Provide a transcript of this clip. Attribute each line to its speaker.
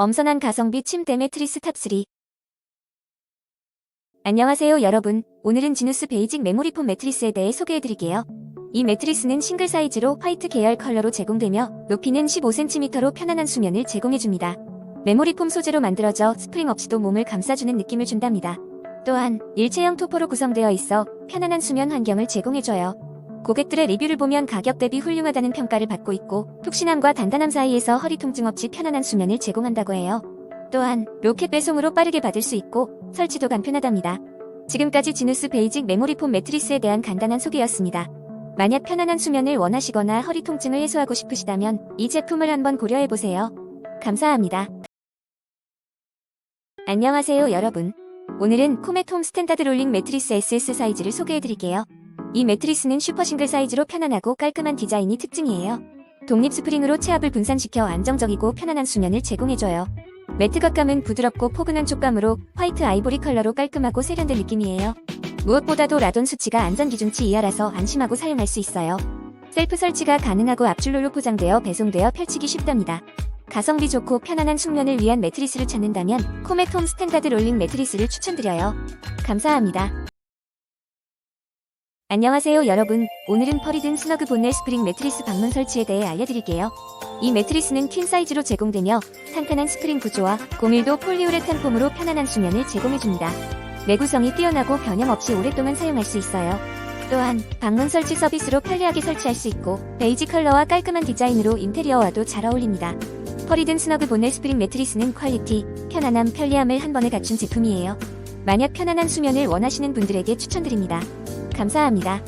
Speaker 1: 엄선한 가성비 침대 매트리스 탑3 안녕하세요 여러분. 오늘은 지누스 베이직 메모리폼 매트리스에 대해 소개해드릴게요. 이 매트리스는 싱글 사이즈로 화이트 계열 컬러로 제공되며 높이는 15cm로 편안한 수면을 제공해줍니다. 메모리폼 소재로 만들어져 스프링 없이도 몸을 감싸주는 느낌을 준답니다. 또한 일체형 토포로 구성되어 있어 편안한 수면 환경을 제공해줘요 고객들의 리뷰를 보면 가격 대비 훌륭하다는 평가를 받고 있고 푹신함과 단단함 사이에서 허리 통증 없이 편안한 수면을 제공한다고 해요. 또한 로켓 배송으로 빠르게 받을 수 있고 설치도 간편하답니다. 지금까지 지누스 베이직 메모리폼 매트리스에 대한 간단한 소개였습니다. 만약 편안한 수면을 원하시거나 허리 통증을 해소하고 싶으시다면 이 제품을 한번 고려해보세요. 감사합니다. 안녕하세요 여러분. 오늘은 코메톰 스탠다드 롤링 매트리스 SS 사이즈를 소개해드릴게요. 이 매트리스는 슈퍼 싱글 사이즈로 편안하고 깔끔한 디자인이 특징이에요. 독립 스프링으로 체압을 분산시켜 안정적이고 편안한 수면을 제공해줘요. 매트 겉감은 부드럽고 포근한 촉감으로 화이트 아이보리 컬러로 깔끔하고 세련된 느낌이에요. 무엇보다도 라돈 수치가 안전 기준치 이하라서 안심하고 사용할 수 있어요. 셀프 설치가 가능하고 압출롤로 포장되어 배송되어 펼치기 쉽답니다. 가성비 좋고 편안한 숙면을 위한 매트리스를 찾는다면 코메톰 스탠다드 롤링 매트리스를 추천드려요. 감사합니다. 안녕하세요 여러분. 오늘은 펄이든 스너그 본넬 스프링 매트리스 방문 설치에 대해 알려드릴게요. 이 매트리스는 퀸 사이즈로 제공되며 탄탄한 스프링 구조와 고밀도 폴리우레탄 폼으로 편안한 수면을 제공해줍니다. 내구성이 뛰어나고 변형없이 오랫동안 사용할 수 있어요. 또한 방문 설치 서비스로 편리하게 설치할 수 있고 베이지 컬러와 깔끔한 디자인으로 인테리어와도 잘 어울립니다. 펄이든 스너그 본넬 스프링 매트리스는 퀄리티, 편안함, 편리함을 한 번에 갖춘 제품이에요. 만약 편안한 수면을 원하시는 분들에게 추천드립니다 감사합니다.